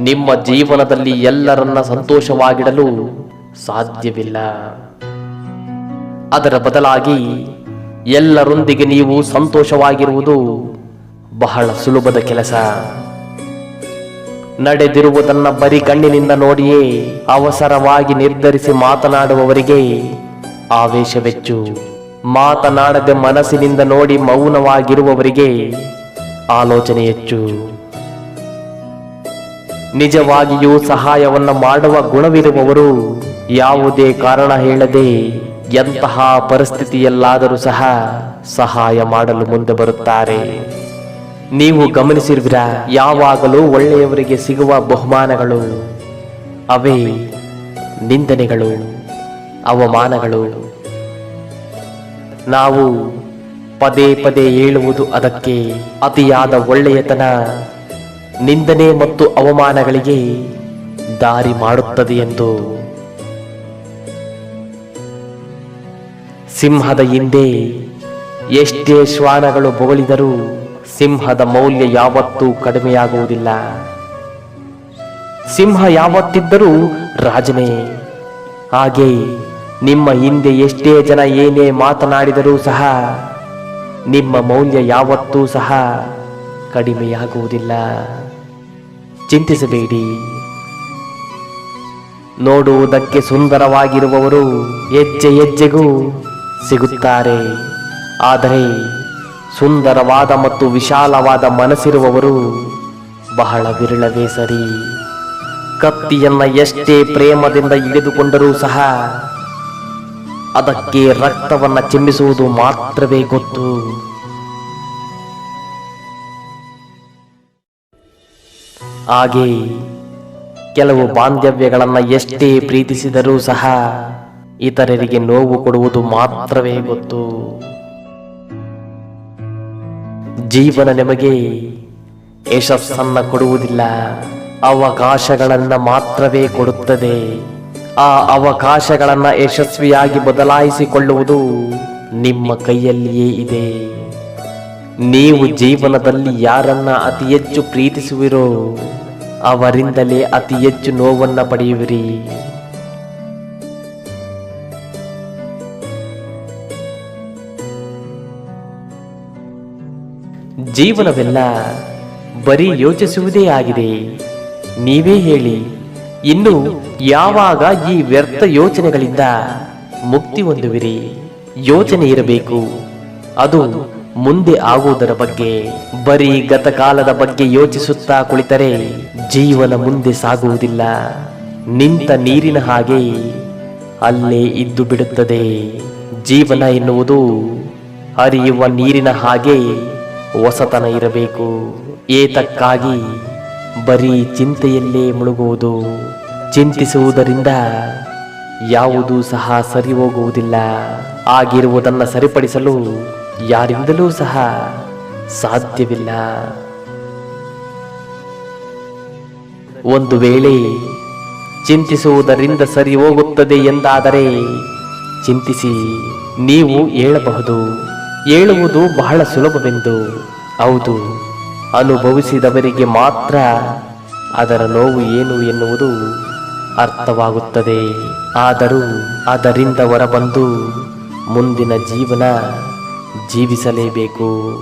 ನಿಮ್ಮ ಜೀವನದಲ್ಲಿ ಎಲ್ಲರನ್ನ ಸಂತೋಷವಾಗಿಡಲು ಸಾಧ್ಯವಿಲ್ಲ. ಅದರ ಬದಲಾಗಿ ಎಲ್ಲರೊಂದಿಗೆ ನೀವು ಸಂತೋಷವಾಗಿರುವುದು ಬಹಳ ಸುಲಭದ ಕೆಲಸ. ನಡೆದಿರುವುದನ್ನ ಬರಿ ಕಣ್ಣಿನಿಂದ ನೋಡಿಯೇ ಅವಸರವಾಗಿ ನಿರ್ಧರಿಸಿ ಮಾತನಾಡುವವರಿಗೆ ಆವೇಶವೆಚ್ಚು. ಮಾತನಾಡದೆ ಮನಸ್ಸಿನಿಂದ ನೋಡಿ ಮೌನವಾಗಿರುವವರಿಗೆ ಆಲೋಚನೆ ಹೆಚ್ಚು ನಿಜವಾಗಿಯೂ ಸಹಾಯವನ್ನು ಮಾಡುವ ಗುಣವಿರುವವರು ಯಾವುದೇ ಕಾರಣ ಹೇಳದೆ ಎಂತಹ ಪರಿಸ್ಥಿತಿಯಲ್ಲಾದರೂ ಸಹ ಸಹಾಯ ಮಾಡಲು ಮುಂದೆ ಬರುತ್ತಾರೆ. ನೀವು ಗಮನಿಸಿರುವಿರ, ಯಾವಾಗಲೂ ಒಳ್ಳೆಯವರಿಗೆ ಸಿಗುವ ಬಹುಮಾನಗಳು, ಅವೇ ನಿಂದನೆಗಳು, ಅವಮಾನಗಳು. ನಾವು ಪದೇ ಪದೇ ಹೇಳುವುದು ಅದಕ್ಕೆ ಅತಿಯಾದ ಒಳ್ಳೆಯತನ. ನಿಂದನೆ ಮತ್ತು ಅವಮಾನಗಳಿಗೆ ದಾರಿ ಮಾಡುತ್ತದೆ ಎಂದು ಸಿಂಹದ ಹಿಂದೆ ಎಷ್ಟೇ ಶ್ವಾನಗಳು ಬೊಗಳಿದರೂ ಸಿಂಹದ ಮೌಲ್ಯ ಯಾವತ್ತೂ ಕಡಿಮೆಯಾಗುವುದಿಲ್ಲ. ಸಿಂಹ ಯಾವತ್ತಿದ್ದರೂ ರಾಜನೇ. ಹಾಗೆ ನಿಮ್ಮ ಹಿಂದೆ ಎಷ್ಟೇ ಜನ ಏನೇ ಮಾತನಾಡಿದರೂ ಸಹ ನಿಮ್ಮ ಮೌಲ್ಯ ಯಾವತ್ತೂ ಸಹ ಕಡಿಮೆಯಾಗುವುದಿಲ್ಲ. ಚಿಂತಿಸಬೇಡಿ. ನೋಡುವುದಕ್ಕೆ ಸುಂದರವಾಗಿರುವವರು ಹೆಜ್ಜೆ ಹೆಜ್ಜೆಗೂ ಸಿಗುತ್ತಾರೆ. ಆದರೆ ಸುಂದರವಾದ ಮತ್ತು ವಿಶಾಲವಾದ ಮನಸ್ಸಿರುವವರು ಬಹಳ ವಿರಳವೇ ಸರಿ. ಕತ್ತಿಯನ್ನ ಎಷ್ಟೇ ಪ್ರೇಮದಿಂದ ಹಿಡಿದುಕೊಂಡರೂ ಸಹ ಅದಕ್ಕೆ ರಕ್ತವನ್ನ ಚಿಮ್ಮಿಸುವುದು ಮಾತ್ರವೇ ಗೊತ್ತು. ಹಾಗೆ ಕೆಲವು ಬಾಂಧವ್ಯಗಳನ್ನ ಎಷ್ಟೇ ಪ್ರೀತಿಸಿದರೂ ಸಹ ಇತರರಿಗೆ ನೋವು ಕೊಡುವುದು ಮಾತ್ರವೇ ಗೊತ್ತು. ಜೀವನ ನಿಮಗೆ ಯಶಸ್ಸನ್ನ ಕೊಡುವುದಿಲ್ಲ, ಅವಕಾಶಗಳನ್ನ ಮಾತ್ರವೇ ಕೊಡುತ್ತದೆ. ಆ ಅವಕಾಶಗಳನ್ನ ಯಶಸ್ವಿಯಾಗಿ ಬದಲಾಯಿಸಿಕೊಳ್ಳುವುದು ನಿಮ್ಮ ಕೈಯಲ್ಲಿಯೇ ಇದೆ. ನೀವು ಜೀವನದಲ್ಲಿ ಯಾರನ್ನ ಅತಿ ಹೆಚ್ಚು ಪ್ರೀತಿಸುವಿರೋ, ಅವರಿಂದಲೇ ಅತಿ ಹೆಚ್ಚು ನೋವನ್ನ ಪಡೆಯುವಿರಿ. ಜೀವನವೆಲ್ಲ ಬರೀ ಯೋಚಿಸುವುದೇ ಆಗಿದೆ. ನೀವೇ ಹೇಳಿ, ಇನ್ನು ಯಾವಾಗ ಈ ವ್ಯರ್ಥ ಯೋಚನೆಗಳಿಂದ ಮುಕ್ತಿ ಹೊಂದುವಿರಿ? ಯೋಚನೆ ಇರಬೇಕು. ಅದು ಮುಂದೆ ಆಗುವುದರ ಬಗ್ಗೆ, ಬರೀ ಗತಕಾಲದ ಬಗ್ಗೆ ಯೋಚಿಸುತ್ತಾ ಕುಳಿತರೆ ಜೀವನ ಮುಂದೆ ಸಾಗುವುದಿಲ್ಲ. ನಿಂತ ನೀರಿನ ಹಾಗೆ ಅಲ್ಲೇ ಇದ್ದು ಬಿಡುತ್ತದೆ. ಜೀವನ ಎನ್ನುವುದು ಹರಿಯುವ ನೀರಿನ ಹಾಗೆ ಹೊಸತನ ಇರಬೇಕು. ಏತಕ್ಕಾಗಿ ಬರೀ ಚಿಂತೆಯಲ್ಲೇ ಮುಳುಗುವುದು, ಚಿಂತಿಸುವುದರಿಂದ ಯಾವುದೂ ಸಹ ಸರಿ ಹೋಗುವುದಿಲ್ಲ. ಆಗಿರುವುದನ್ನು ಸರಿಪಡಿಸಲು ಯಾರಿಂದಲೂ ಸಹ ಸಾಧ್ಯವಿಲ್ಲ. ಒಂದು ವೇಳೆ ಚಿಂತಿಸುವುದರಿಂದ ಸರಿ ಹೋಗುತ್ತದೆ ಎಂದಾದರೆ ಚಿಂತಿಸಿ ನೀವು ಹೇಳಬಹುದು. ಹೇಳುವುದು ಬಹಳ ಸುಲಭವೆಂದು. ಹೌದು, ಅನುಭವಿಸಿದವರಿಗೆ ಮಾತ್ರ ಅದರ ನೋವು ಏನು ಎನ್ನುವುದು ಅರ್ಥವಾಗುತ್ತದೆ. ಆದರೂ ಅದರಿಂದ ಹೊರಬಂದು ಮುಂದಿನ ಜೀವನ ಜೀವಿಸಲೇಬೇಕು.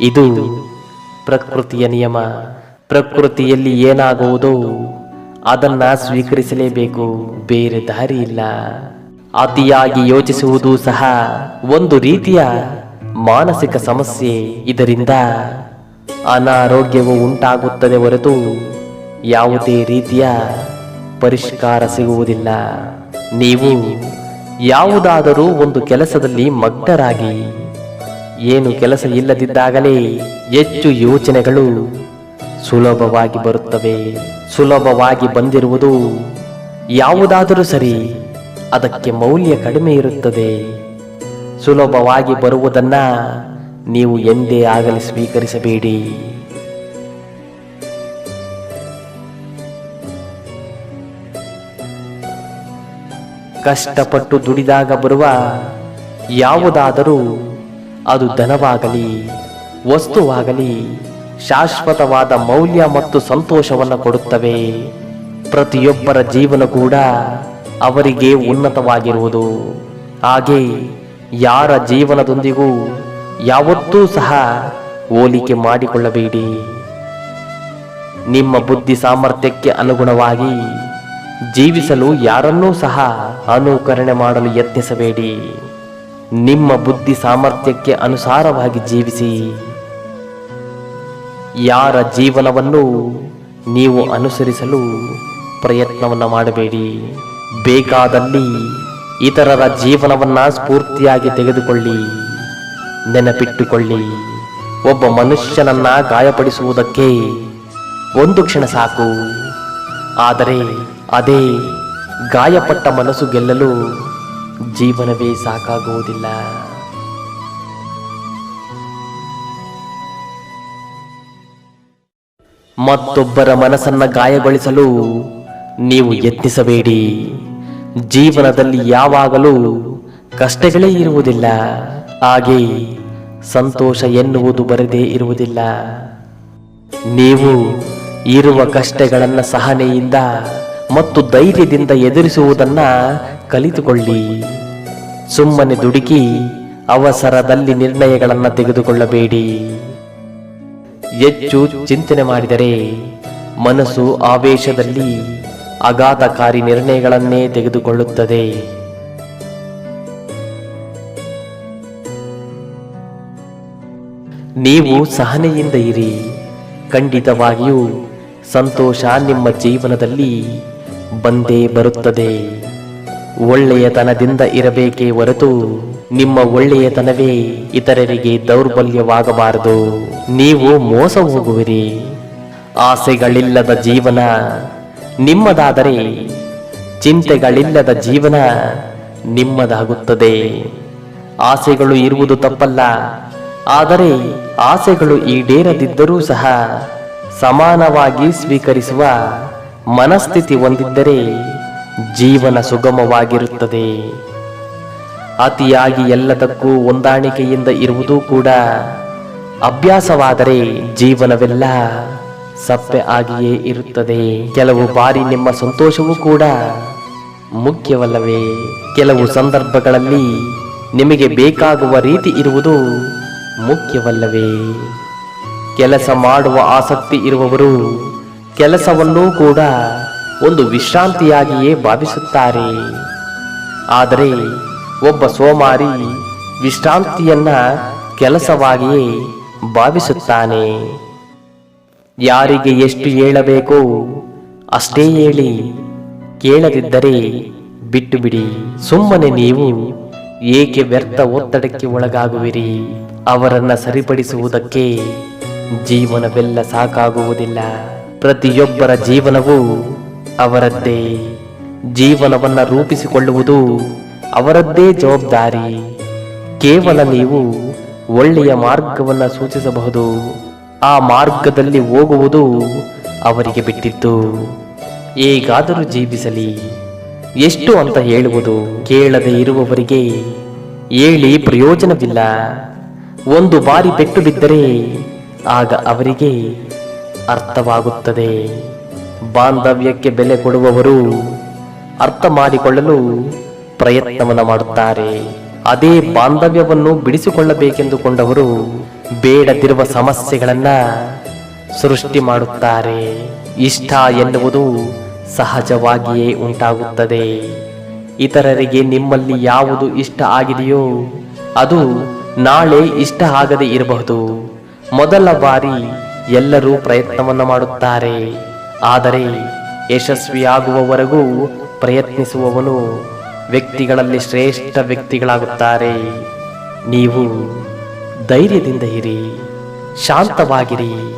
ಇದು ಪ್ರಕೃತಿಯ ನಿಯಮ. ಪ್ರಕೃತಿಯಲ್ಲಿ ಏನಾಗುವುದೋ ಅದನ್ನ ಸ್ವೀಕರಿಸಲೇಬೇಕು. ಬೇರೆ ದಾರಿ ಇಲ್ಲ. ಅತಿಯಾಗಿ ಯೋಚಿಸುವುದು ಸಹ ಒಂದು ರೀತಿಯ ಮಾನಸಿಕ ಸಮಸ್ಯೆ. ಇದರಿಂದ ಅನಾರೋಗ್ಯವು ಉಂಟಾಗುತ್ತದೆ ಹೊರತು ಯಾವುದೇ ರೀತಿಯ ಪರಿಷ್ಕಾರ ಸಿಗುವುದಿಲ್ಲ. ನೀವು ಯಾವುದಾದರೂ ಒಂದು ಕೆಲಸದಲ್ಲಿ ಮಗ್ನರಾಗಿ ಏನು ಕೆಲಸ ಇಲ್ಲದಿದ್ದಾಗಲೇ ಹೆಚ್ಚು ಯೋಚನೆಗಳು ಸುಲಭವಾಗಿ ಬರುತ್ತವೆ. ಸುಲಭವಾಗಿ ಬಂದಿರುವುದು ಯಾವುದಾದರೂ ಸರಿ ಅದಕ್ಕೆ ಮೌಲ್ಯ ಕಡಿಮೆ ಇರುತ್ತದೆ. ಸುಲಭವಾಗಿ ಬರುವುದನ್ನ ನೀವು ಎಂದೇ ಆಗಲಿ ಸ್ವೀಕರಿಸಬೇಡಿ. ಕಷ್ಟಪಟ್ಟು ದುಡಿದಾಗ ಬರುವ ಯಾವುದಾದರೂ ಅದು ಧನವಾಗಲಿ, ವಸ್ತುವಾಗಲಿ, ಶಾಶ್ವತವಾದ ಮೌಲ್ಯ ಮತ್ತು ಸಂತೋಷವನ್ನು ಕೊಡುತ್ತವೆ. ಪ್ರತಿಯೊಬ್ಬರ ಜೀವನ ಕೂಡ ಅವರಿಗೆ ಉನ್ನತವಾಗಿರುವುದು. ಹಾಗೆ ಯಾರ ಜೀವನದೊಂದಿಗೂ ಯಾವತ್ತೂ ಸಹ ಹೋಲಿಕೆ ಮಾಡಿಕೊಳ್ಳಬೇಡಿ. ನಿಮ್ಮ ಬುದ್ಧಿ ಸಾಮರ್ಥ್ಯಕ್ಕೆ ಅನುಗುಣವಾಗಿ ಜೀವಿಸಲು ಯಾರನ್ನೂ ಸಹ ಅನುಕರಣೆ ಮಾಡಲು ಯತ್ನಿಸಬೇಡಿ. ನಿಮ್ಮ ಬುದ್ಧಿ ಸಾಮರ್ಥ್ಯಕ್ಕೆ ಅನುಸಾರವಾಗಿ ಜೀವಿಸಿ. ಯಾರ ಜೀವನವನ್ನು ನೀವು ಅನುಸರಿಸಲು ಪ್ರಯತ್ನವನ್ನು ಮಾಡಬೇಡಿ. ಬೇಕಾದಲ್ಲಿ ಇತರರ ಜೀವನವನ್ನು ಸ್ಫೂರ್ತಿಯಾಗಿ ತೆಗೆದುಕೊಳ್ಳಿ. ನೆನಪಿಟ್ಟುಕೊಳ್ಳಿ. ಒಬ್ಬ ಮನುಷ್ಯನನ್ನ ಗಾಯಪಡಿಸುವುದಕ್ಕೆ ಒಂದು ಕ್ಷಣ ಸಾಕು. ಆದರೆ ಅದೇ ಗಾಯಪಟ್ಟ ಮನಸ್ಸು ಗೆಲ್ಲಲು ಜೀವನವೇ ಸಾಕಾಗುವುದಿಲ್ಲ. ಮತ್ತೊಬ್ಬರ ಮನಸ್ಸನ್ನ ಗಾಯಗೊಳಿಸಲು ನೀವು ಯತ್ನಿಸಬೇಡಿ. ಜೀವನದಲ್ಲಿ ಯಾವಾಗಲೂ ಕಷ್ಟಗಳೇ ಇರುವುದಿಲ್ಲ. ಹಾಗೆ ಸಂತೋಷ ಎನ್ನುವುದು ಬರದೇ ಇರುವುದಿಲ್ಲ. ನೀವು ಇರುವ ಕಷ್ಟಗಳನ್ನು ಸಹನೆಯಿಂದ ಮತ್ತು ಧೈರ್ಯದಿಂದ ಎದುರಿಸುವುದನ್ನ ಕಲಿತುಕೊಳ್ಳಿ. ಸುಮ್ಮನೆ ದುಡುಕಿ ಅವಸರದಲ್ಲಿ ನಿರ್ಣಯಗಳನ್ನು ತೆಗೆದುಕೊಳ್ಳಬೇಡಿ. ಹೆಚ್ಚು ಚಿಂತನೆ ಮಾಡಿದರೆ ಮನಸ್ಸು ಆವೇಶದಲ್ಲಿ ಅಗಾಧಕಾರಿ ನಿರ್ಣಯಗಳನ್ನೇ ತೆಗೆದುಕೊಳ್ಳುತ್ತದೆ. ನೀವು ಸಹನೆಯಿಂದ ಇರಿ. ಖಂಡಿತವಾಗಿಯೂ ಸಂತೋಷ ನಿಮ್ಮ ಜೀವನದಲ್ಲಿ ಬಂದೇ ಬರುತ್ತದೆ. ಒಳ್ಳೆಯತನದಿಂದ ಇರಬೇಕೇ ಹೊರತು ನಿಮ್ಮ ಒಳ್ಳೆಯತನವೇ ಇತರರಿಗೆ ದೌರ್ಬಲ್ಯವಾಗಬಾರದು. ನೀವು ಮೋಸ ಹೋಗುವಿರಿ. ಆಸೆಗಳಿಲ್ಲದ ಜೀವನ ನಿಮ್ಮದಾದರೆ ಚಿಂತೆಗಳಿಲ್ಲದ ಜೀವನ ನಿಮ್ಮದಾಗುತ್ತದೆ. ಆಸೆಗಳು ಇರುವುದು ತಪ್ಪಲ್ಲ. ಆದರೆ ಆಸೆಗಳು ಈಡೇರದಿದ್ದರೂ ಸಹ ಸಮಾನವಾಗಿ ಸ್ವೀಕರಿಸುವ ಮನಸ್ಥಿತಿ ಹೊಂದಿದ್ದರೆ ಜೀವನ ಸುಗಮವಾಗಿರುತ್ತದೆ. ಅತಿಯಾಗಿ ಎಲ್ಲದಕ್ಕೂ ಹೊಂದಾಣಿಕೆಯಿಂದ ಇರುವುದು ಕೂಡ ಅಭ್ಯಾಸವಾದರೆ ಜೀವನವೆಲ್ಲ ಸಪ್ಪೆ ಆಗಿಯೇ ಇರುತ್ತದೆ. ಕೆಲವು ಬಾರಿ ನಿಮ್ಮ ಸಂತೋಷವೂ ಕೂಡ ಮುಖ್ಯವಲ್ಲವೇ. ಕೆಲವು ಸಂದರ್ಭಗಳಲ್ಲಿ ನಿಮಗೆ ಬೇಕಾಗುವ ರೀತಿ ಇರುವುದು ಮುಖ್ಯವಲ್ಲವೇ. ಕೆಲಸ ಮಾಡುವ ಆಸಕ್ತಿ ಇರುವವರು ಕೆಲಸವನ್ನೂ ಕೂಡ ಒಂದು ವಿಶ್ರಾಂತಿಯಾಗಿಯೇ ಭಾವಿಸುತ್ತಾರೆ. ಆದರೆ ಒಬ್ಬ ಸೋಮಾರಿ ವಿಶ್ರಾಂತಿಯನ್ನ ಕೆಲಸವಾಗಿಯೇ ಭಾವಿಸುತ್ತಾನೆ. ಯಾರಿಗೆ ಎಷ್ಟು ಹೇಳಬೇಕೋ ಅಷ್ಟೇ ಹೇಳಿ, ಕೇಳದಿದ್ದರೆ ಬಿಟ್ಟು ಬಿಡಿ ಸುಮ್ಮನೆ ನೀವು ಏಕೆ ವ್ಯರ್ಥ ಒತ್ತಡಕ್ಕೆ ಒಳಗಾಗುವಿರಿ? ಅವರನ್ನ ಸರಿಪಡಿಸುವುದಕ್ಕೆ ಜೀವನವೆಲ್ಲ ಸಾಕಾಗುವುದಿಲ್ಲ. ಪ್ರತಿಯೊಬ್ಬರ ಜೀವನವು ಅವರದ್ದೇ. ಜೀವನವನ್ನ ರೂಪಿಸಿಕೊಳ್ಳುವುದು ಅವರದ್ದೇ ಜವಾಬ್ದಾರಿ. ಕೇವಲ ನೀವು ಒಳ್ಳೆಯ ಮಾರ್ಗವನ್ನ ಸೂಚಿಸಬಹುದು. ಆ ಮಾರ್ಗದಲ್ಲಿ ಹೋಗುವುದು ಅವರಿಗೆ ಬಿಟ್ಟಿದ್ದು. ಹೇಗಾದರೂ ಜೀವಿಸಲಿ. ಎಷ್ಟು ಅಂತ ಹೇಳುವುದು ಕೇಳದೆ ಇರುವವರಿಗೆ ಹೇಳಿ ಪ್ರಯೋಜನವಿಲ್ಲ. ಒಂದು ಬಾರಿ ಪೆಟ್ಟು ಬಿದ್ದರೆ ಆಗ ಅವರಿಗೆ ಅರ್ಥವಾಗುತ್ತದೆ. ಬಾಂಧವ್ಯಕ್ಕೆ ಬೆಲೆ ಕೊಡುವವರು ಅರ್ಥ ಮಾಡಿಕೊಳ್ಳಲು ಪ್ರಯತ್ನವನ್ನು ಮಾಡುತ್ತಾರೆ. ಅದೇ ಬಾಂಧವ್ಯವನ್ನು ಬಿಡಿಸಿಕೊಳ್ಳಬೇಕೆಂದುಕೊಂಡವರು ಬೇಡದಿರುವ ಸಮಸ್ಯೆಗಳನ್ನ ಸೃಷ್ಟಿ ಮಾಡುತ್ತಾರೆ. ಇಷ್ಟ ಎನ್ನುವುದು ಸಹಜವಾಗಿಯೇ ಉಂಟಾಗುತ್ತದೆ. ಇತರರಿಗೆ ನಿಮ್ಮಲ್ಲಿ ಯಾವುದು ಇಷ್ಟ ಆಗಿದೆಯೋ ಅದು ನಾಳೆ ಇಷ್ಟ ಆಗದೇ ಇರಬಹುದು. ಮೊದಲ ಬಾರಿ ಎಲ್ಲರೂ ಪ್ರಯತ್ನವನ್ನು ಮಾಡುತ್ತಾರೆ. ಆದರೆ ಯಶಸ್ವಿಯಾಗುವವರೆಗೂ ಪ್ರಯತ್ನಿಸುವವನು ವ್ಯಕ್ತಿಗಳಲ್ಲಿ ಶ್ರೇಷ್ಠ ವ್ಯಕ್ತಿಗಳಾಗುತ್ತಾರೆ. ನೀವು ಧೈರ್ಯದಿಂದ ಇರಿ ಶಾಂತವಾಗಿರಿ.